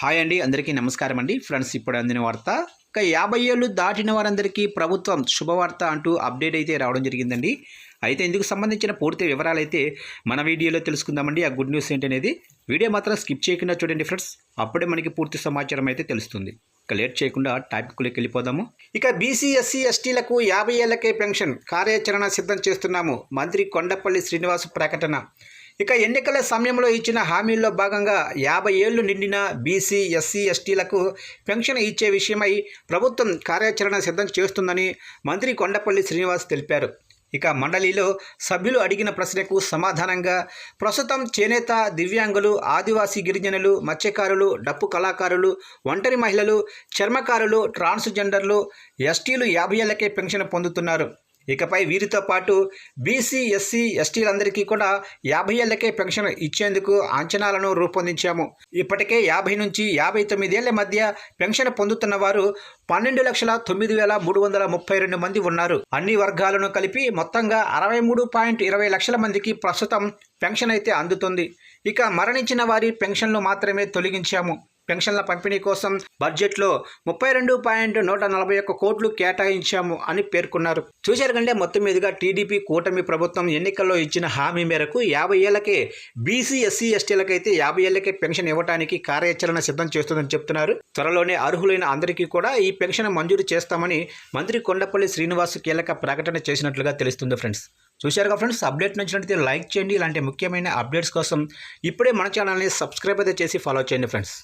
Hi అండి అందరికీ నమస్కారం అండి. ఫ్రెండ్స్ ఇప్పుడు అందిన వార్త ఇక యాభై ఏళ్ళు దాటిన వారందరికీ ప్రభుత్వం శుభవార్త అంటూ అప్డేట్ అయితే రావడం జరిగిందండి. అయితే ఇందుకు సంబంధించిన పూర్తి వివరాలు అయితే మన వీడియోలో తెలుసుకుందామండి. ఆ గుడ్ న్యూస్ ఏంటనేది వీడియో మాత్రం స్కిప్ చేయకుండా చూడండి ఫ్రెండ్స్. అప్పుడే మనకి పూర్తి సమాచారం అయితే తెలుస్తుంది. ఇక లేట్ చేయకుండా టాపిక్లోకి వెళ్ళిపోదాము. ఇక బీసీ ఎస్సీ ఎస్టీలకు యాభై ఏళ్ళకే పెన్షన్ కార్యాచరణ సిద్ధం చేస్తున్నాము. మంత్రి కొండపల్లి శ్రీనివాస్ ప్రకటన. ఇక ఎన్నికల సమయంలో ఇచ్చిన హామీల్లో భాగంగా యాభై ఏళ్ళు నిండిన బీసీ ఎస్సీ ఎస్టీలకు పెన్షన్ ఇచ్చే విషయమై ప్రభుత్వం కార్యాచరణ సిద్ధం చేస్తుందని మంత్రి కొండపల్లి శ్రీనివాస్ తెలిపారు. ఇక మండలిలో సభ్యులు అడిగిన ప్రశ్నకు సమాధానంగా ప్రస్తుతం చేనేత దివ్యాంగులు ఆదివాసీ గిరిజనులు మత్స్యకారులు డప్పు కళాకారులు ఒంటరి మహిళలు చర్మకారులు ట్రాన్స్జెండర్లు ఎస్టీలు యాభై ఏళ్ళకే పెన్షన్ పొందుతున్నారు. ఇకపై వీరితో పాటు బీసీ ఎస్సీ ఎస్టీలందరికీ కూడా యాభై ఏళ్ళకే పెన్షన్ ఇచ్చేందుకు అంచనాలను రూపొందించాము. ఇప్పటికే యాభై నుంచి యాభై తొమ్మిదేళ్ళ మధ్య పెన్షన్ పొందుతున్న వారు పన్నెండు లక్షల తొమ్మిది వేల మూడు వందల ముప్పై రెండు మంది ఉన్నారు. అన్ని వర్గాలను కలిపి మొత్తంగా అరవై మూడు పాయింట్ ఇరవై లక్షల మందికి ప్రస్తుతం పెన్షన్ అయితే అందుతుంది. ఇక మరణించిన వారి పెన్షన్లు మాత్రమే తొలగించాము. పెన్షన్ల పంపిణీ కోసం బడ్జెట్లో ముప్పై రెండు పాయింట్ నూట నలభై ఒక్క కోట్లు కేటాయించాము అని పేర్కొన్నారు. చూశారు కంటే మొత్తం మీదుగా టీడీపీ కూటమి ప్రభుత్వం ఎన్నికల్లో ఇచ్చిన హామీ మేరకు యాభై ఏళ్ళకే బీసీ ఎస్సీ ఎస్టీలకైతే యాభై ఏళ్ళకే పెన్షన్ ఇవ్వడానికి కార్యాచరణ సిద్ధం చేస్తుందని చెప్తున్నారు. త్వరలోనే అర్హులైన అందరికీ కూడా ఈ పెన్షన్ మంజూరు చేస్తామని మంత్రి కొండపల్లి శ్రీనివాస్ కీలక ప్రకటన చేసినట్లుగా తెలుస్తుంది ఫ్రెండ్స్. చూశారుగా ఫ్రెండ్స్ అప్డేట్ నచ్చినట్లయితే లైక్ చేయండి. ఇలాంటి ముఖ్యమైన అప్డేట్స్ కోసం ఇప్పుడే మన ఛానల్ని సబ్స్క్రైబ్ అయితే చేసి ఫాలో చేయండి ఫ్రెండ్స్.